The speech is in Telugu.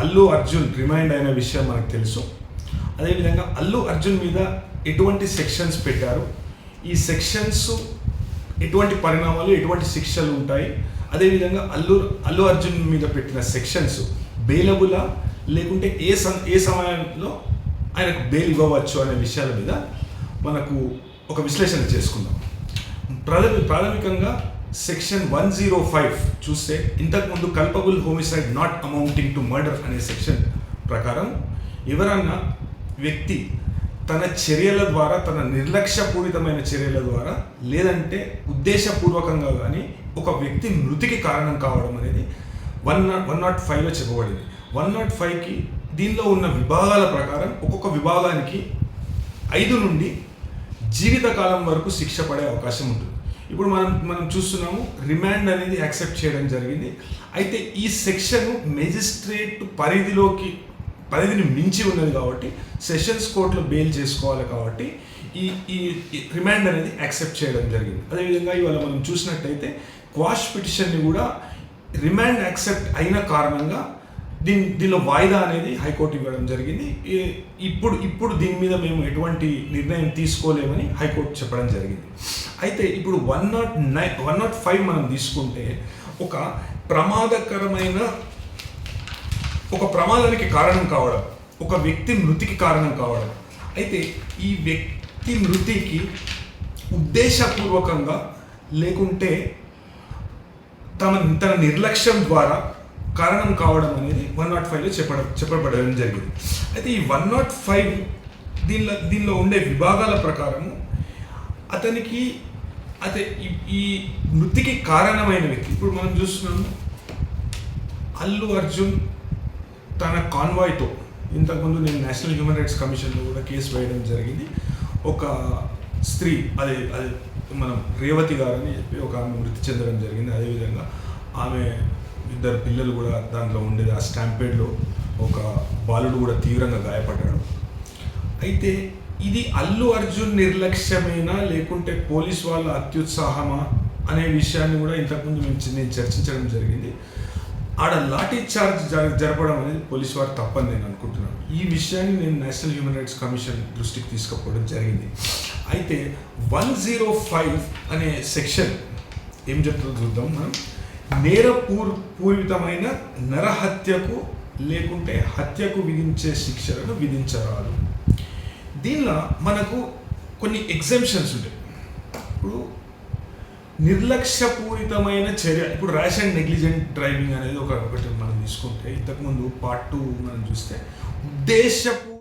అల్లు అర్జున్ రిమైండ్ అయిన విషయం మనకు తెలుసు. అదేవిధంగా అల్లు అర్జున్ మీద ఎటువంటి సెక్షన్స్ పెట్టారు? ఈ సెక్షన్స్ ఎటువంటి పరిణామాలు ఎటువంటి శిక్షలు ఉంటాయి? అదేవిధంగా అల్లు అల్లు అర్జున్ మీద పెట్టిన సెక్షన్స్ బెయిలబులా లేకుంటే ఏ సం ఏ సమయంలో ఆయనకు బెయిల్ ఇవ్వవచ్చు అనే విషయాల మీద మనకు ఒక విశ్లేషణ చేసుకుందాం. ప్రాథమిక ప్రాథమికంగా సెక్షన్ వన్ జీరో ఫైవ్ చూస్తే ఇంతకుముందు culpable homicide not amounting to murder అనే సెక్షన్ ప్రకారం ఎవరన్నా వ్యక్తి తన చర్యల ద్వారా తన నిర్లక్ష్యపూరితమైన చర్యల ద్వారా లేదంటే ఉద్దేశపూర్వకంగా కానీ ఒక వ్యక్తి మృతికి కారణం కావడం అనేది వన్ నాట్ వన్ నాట్ ఫైవ్లో చెప్పబడింది. వన్ నాట్ ఫైవ్కి దీనిలో ఉన్న విభాగాల ప్రకారం ఒక్కొక్క విభాగానికి ఐదు నుండి జీవితకాలం వరకు శిక్ష పడే అవకాశం ఉంటుంది. ఇప్పుడు మనం మనం చూస్తున్నాము రిమాండ్ అనేది యాక్సెప్ట్ చేయడం జరిగింది. అయితే ఈ సెక్షన్ మెజిస్ట్రేట్ పరిధిలోకి పరిధిని మించి ఉన్నది కాబట్టి సెషన్స్ కోర్టులో బెయిల్ చేసుకోవాలి కాబట్టి ఈ ఈ రిమాండ్ అనేది యాక్సెప్ట్ చేయడం జరిగింది. అదేవిధంగా ఇవాళ మనం చూసినట్టయితే క్వాష్ పిటిషన్ని కూడా రిమాండ్ యాక్సెప్ట్ అయిన కారణంగా దీని దీనిలో వాయిదా అనేది హైకోర్టు ఇవ్వడం జరిగింది. ఇప్పుడు ఇప్పుడు దీని మీద మేము ఎటువంటి నిర్ణయం తీసుకోలేమని హైకోర్టు చెప్పడం జరిగింది. అయితే ఇప్పుడు one not nine one not five మనం తీసుకుంటే ఒక ప్రమాదకరమైన ఒక ప్రమాదానికి కారణం కావడం ఒక వ్యక్తి మృతికి కారణం కావడం. అయితే ఈ వ్యక్తి మృతికి ఉద్దేశపూర్వకంగా లేకుంటే తమ తన నిర్లక్ష్యం ద్వారా కారణం కావడం అనేది వన్ నాట్ ఫైవ్లో చెప్పడం చెప్పబడడం జరిగింది. అయితే ఈ వన్ నాట్ ఫైవ్ దీనిలో దీనిలో ఉండే విభాగాల ప్రకారము అతనికి అయితే ఈ- ఈ మృతికి కారణమైన వ్యక్తి ఇప్పుడు మనం చూస్తున్నాము అల్లు అర్జున్ తన కాన్వాయ్తో ఇంతకుముందు నేను నేషనల్ హ్యూమన్ రైట్స్ కమిషన్లో కూడా కేసు వేయడం జరిగింది. ఒక స్త్రీ అదే అదే మనం రేవతి గారని చెప్పి ఒక ఆమె మృతి చెందడం జరిగింది. అదేవిధంగా ఆమె ఇద్దరు పిల్లలు కూడా దాంట్లో ఉండేది. ఆ స్టాంపేడ్లో ఒక బాలుడు కూడా తీవ్రంగా గాయపడ్డాడు. అయితే ఇది అల్లు అర్జున్ నిర్లక్ష్యమేనా లేకుంటే పోలీస్ వాళ్ళ అత్యుత్సాహమా అనే విషయాన్ని కూడా ఇంతకుముందు మేము నేను చర్చించడం జరిగింది. ఆడ లాఠీ చార్జ్ జర- జరపడం అనేది పోలీస్ వారు తప్పని నేను అనుకుంటున్నాను. ఈ విషయాన్ని నేను నేషనల్ హ్యూమన్ రైట్స్ కమిషన్ దృష్టికి తీసుకుపోవడం జరిగింది. అయితే వన్ జీరో ఫైవ్ అనే సెక్షన్ ఏం చెప్తుందో చూద్దాం మనం. నేరపూర్ పూరితమైన నరహత్యకు లేకుంటే హత్యకు విధించే శిక్షలను విధించరాదు. దీనిలో మనకు కొన్ని ఎగ్జామ్షన్స్ ఉంటాయి. ఇప్పుడు నిర్లక్ష్యపూరితమైన చర్య ఇప్పుడు ర్యాష్ అండ్ నెగ్లిజెంట్ డ్రైవింగ్ అనేది ఒక ఒకటి మనం తీసుకుంటే ఇంతకుముందు పార్ట్ టూ మనం చూస్తే ఉద్దేశపూ